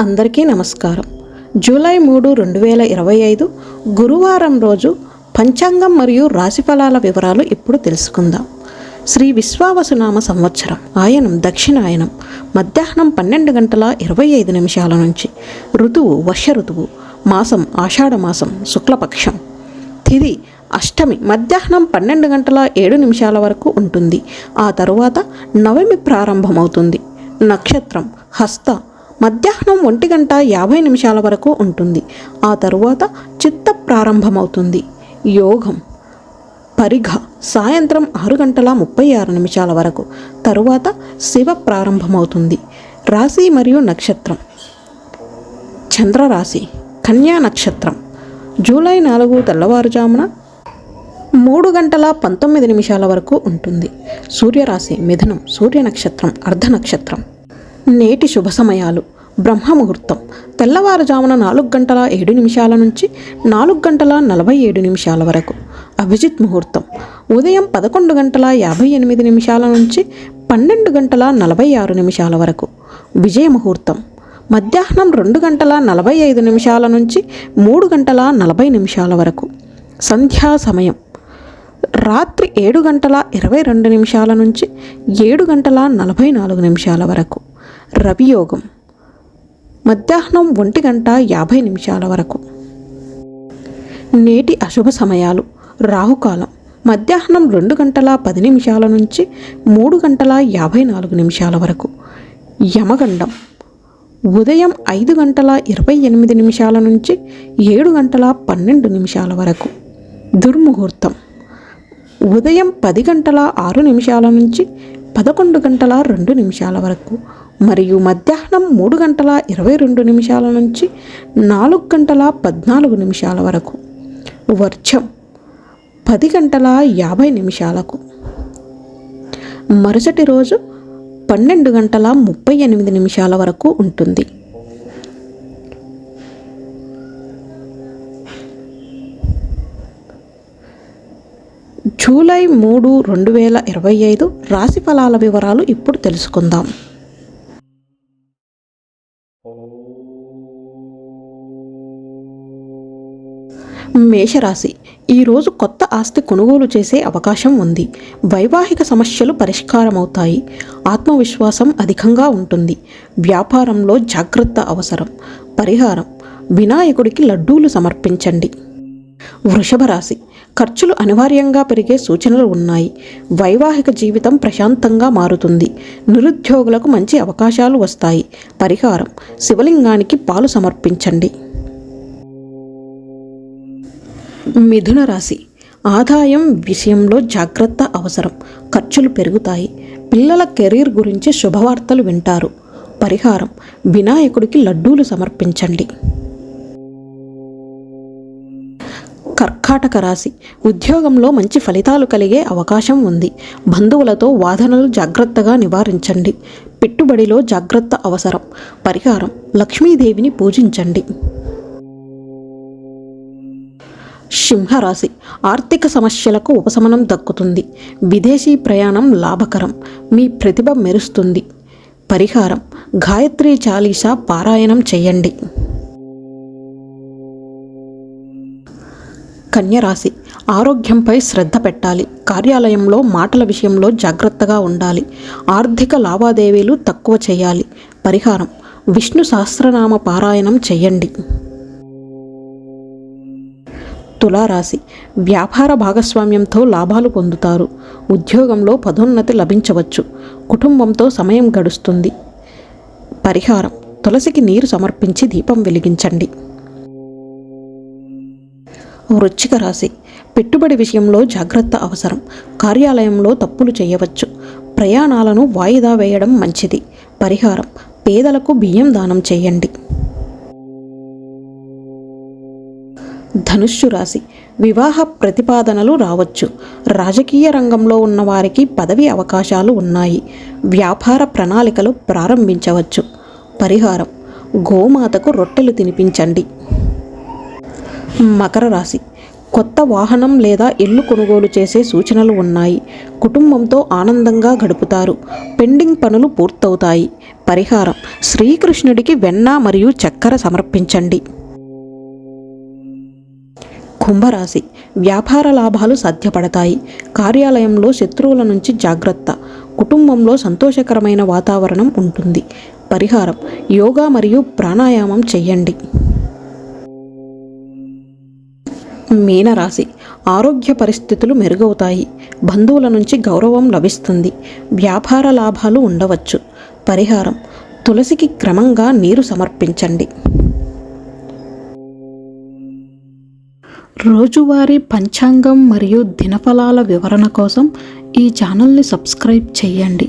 అందరికీ నమస్కారం. జూలై మూడు రెండు వేల ఇరవై ఐదు గురువారం రోజు పంచాంగం మరియు రాశిఫలాల వివరాలు ఇప్పుడు తెలుసుకుందాం. శ్రీ విశ్వావసునామ సంవత్సరం ఆయనం దక్షిణాయనం మధ్యాహ్నం పన్నెండు గంటల ఇరవై ఐదు నిమిషాల నుంచి ఋతువు వర్ష ఋతువు మాసం ఆషాఢమాసం శుక్లపక్షం తిది అష్టమి మధ్యాహ్నం పన్నెండు గంటల ఏడు నిమిషాల వరకు ఉంటుంది. ఆ తరువాత నవమి ప్రారంభమవుతుంది. నక్షత్రం హస్త మధ్యాహ్నం ఒంటి గంట యాభై నిమిషాల వరకు ఉంటుంది. ఆ తరువాత చిత్త ప్రారంభమవుతుంది. యోగం పరిఘ సాయంత్రం ఆరు గంటల ముప్పై ఆరు నిమిషాల వరకు. తరువాత శివ ప్రారంభమవుతుంది. రాశి మరియు నక్షత్రం. చంద్రరాశి కన్యా నక్షత్రం. జూలై నాలుగు తెల్లవారుజామున మూడు గంటల పంతొమ్మిది నిమిషాల వరకు ఉంటుంది. సూర్యరాశి మిథునం సూర్య నక్షత్రం అర్ధ నక్షత్రం. నేటి శుభ సమయాలు. బ్రహ్మముహూర్తం తెల్లవారుజామున నాలుగు గంటల ఏడు నిమిషాల నుంచి నాలుగు గంటల నలభై ఏడు నిమిషాల వరకు. అభిజిత్ ముహూర్తం. ఉదయం పదకొండు గంటల యాభై ఎనిమిది నిమిషాల నుంచి పన్నెండు గంటల నలభై ఆరు నిమిషాల వరకు. విజయ ముహూర్తం. మధ్యాహ్నం రెండు గంటల నలభై ఐదు నిమిషాల నుంచి మూడు గంటల నలభై నిమిషాల వరకు. సంధ్యా సమయం. రాత్రి ఏడు గంటల ఇరవై రెండు నిమిషాల నుంచి ఏడు గంటల నలభై నాలుగు నిమిషాల వరకు. రవియోగం మధ్యాహ్నం ఒంటి గంట యాభై నిమిషాల వరకు. నేటి అశుభ సమయాలు. రాహుకాలం. మధ్యాహ్నం రెండు గంటల పది నిమిషాల నుంచి మూడు గంటల యాభై నాలుగు నిమిషాల వరకు. యమగండం. ఉదయం ఐదు గంటల ఇరవై ఎనిమిది నిమిషాల నుంచి ఏడు గంటల పన్నెండు నిమిషాల వరకు. దుర్ముహూర్తం. ఉదయం పది గంటల ఆరు నిమిషాల నుంచి పదకొండు గంటల రెండు నిమిషాల వరకు మరియు మధ్యాహ్నం మూడు గంటల ఇరవై రెండు నిమిషాల నుంచి నాలుగు గంటల పద్నాలుగు నిమిషాల వరకు. వర్షం పది గంటల యాభై నిమిషాలకు. మరుసటి రోజు పన్నెండు గంటల ముప్పై ఎనిమిది నిమిషాల వరకు ఉంటుంది. జూలై మూడు రెండు వేల ఇరవై ఐదు రాశి ఫలాల వివరాలు ఇప్పుడు తెలుసుకుందాం. మేషరాశి. ఈరోజు కొత్త ఆస్తి కొనుగోలు చేసే అవకాశం ఉంది. వైవాహిక సమస్యలు పరిష్కారమవుతాయి. ఆత్మవిశ్వాసం అధికంగా ఉంటుంది. వ్యాపారంలో జాగ్రత్త అవసరం. పరిహారం. వినాయకుడికి లడ్డూలు సమర్పించండి. వృషభ రాశి ఖర్చులు అనివార్యంగా పెరిగే సూచనలు ఉన్నాయి. వైవాహిక జీవితం ప్రశాంతంగా మారుతుంది. నిరుద్యోగులకు మంచి అవకాశాలు వస్తాయి. పరిహారం. శివలింగానికి పాలు సమర్పించండి. మిథున రాశి. ఆదాయం విషయంలో జాగ్రత్త అవసరం. ఖర్చులు పెరుగుతాయి. పిల్లల కెరీర్ గురించి శుభవార్తలు వింటారు. పరిహారం. వినాయకుడికి లడ్డూలు సమర్పించండి. కర్కాటక రాశి. ఉద్యోగంలో మంచి ఫలితాలు కలిగే అవకాశం ఉంది. బంధువులతో వాదనలు జాగ్రత్తగా నివారించండి. పెట్టుబడిలో జాగ్రత్త అవసరం. పరిహారం. లక్ష్మీదేవిని పూజించండి. సింహరాశి. ఆర్థిక సమస్యలకు ఉపశమనం దక్కుతుంది. విదేశీ ప్రయాణం లాభకరం. మీ ప్రతిభ మెరుస్తుంది. పరిహారం. గాయత్రి చాలీసా పారాయణం చేయండి. కన్యరాశి. ఆరోగ్యంపై శ్రద్ధ పెట్టాలి. కార్యాలయంలో మాటల విషయంలో జాగ్రత్తగా ఉండాలి. ఆర్థిక లావాదేవీలు తక్కువ చేయాలి. పరిహారం. విష్ణు సహస్రనామ పారాయణం చేయండి. తులారాశి. వ్యాపార భాగస్వామ్యంతో లాభాలు పొందుతారు. ఉద్యోగంలో పదోన్నతి లభించవచ్చు. కుటుంబంతో సమయం గడుస్తుంది. పరిహారం. తులసికి నీరు సమర్పించి దీపం వెలిగించండి. వృచ్చిక రాశి. పెట్టుబడి విషయంలో జాగ్రత్త అవసరం. కార్యాలయంలో తప్పులు చేయవచ్చు. ప్రయాణాలను వాయిదా వేయడం మంచిది. పరిహారం. పేదలకు బియ్యం దానం చేయండి. ధనుష్యు రాశి. వివాహ ప్రతిపాదనలు రావచ్చు. రాజకీయ రంగంలో ఉన్న వారికి పదవి అవకాశాలు ఉన్నాయి. వ్యాపార ప్రణాళికలు ప్రారంభించవచ్చు. పరిహారం. గోమాతకు రొట్టెలు తినిపించండి. మకర రాశి. కొత్త వాహనం లేదా ఇల్లు కొనుగోలు చేసే సూచనలు ఉన్నాయి. కుటుంబంతో ఆనందంగా గడుపుతారు. పెండింగ్ పనులు పూర్తవుతాయి. పరిహారం. శ్రీకృష్ణుడికి వెన్న మరియు చక్కెర సమర్పించండి. కుంభరాశి. వ్యాపార లాభాలు సాధ్యపడతాయి. కార్యాలయంలో శత్రువుల నుంచి జాగ్రత్త. కుటుంబంలో సంతోషకరమైన వాతావరణం ఉంటుంది. పరిహారం. యోగా మరియు ప్రాణాయామం చేయండి. మీనరాశి. ఆరోగ్య పరిస్థితులు మెరుగవుతాయి. బంధువుల నుంచి గౌరవం లభిస్తుంది. వ్యాపార లాభాలు ఉండవచ్చు. పరిహారం. తులసికి క్రమంగా నీరు సమర్పించండి. రోజువారీ పంచాంగం మరియు దినఫలాల వివరణ కోసం ఈ ఛానల్ని సబ్స్క్రైబ్ చేయండి.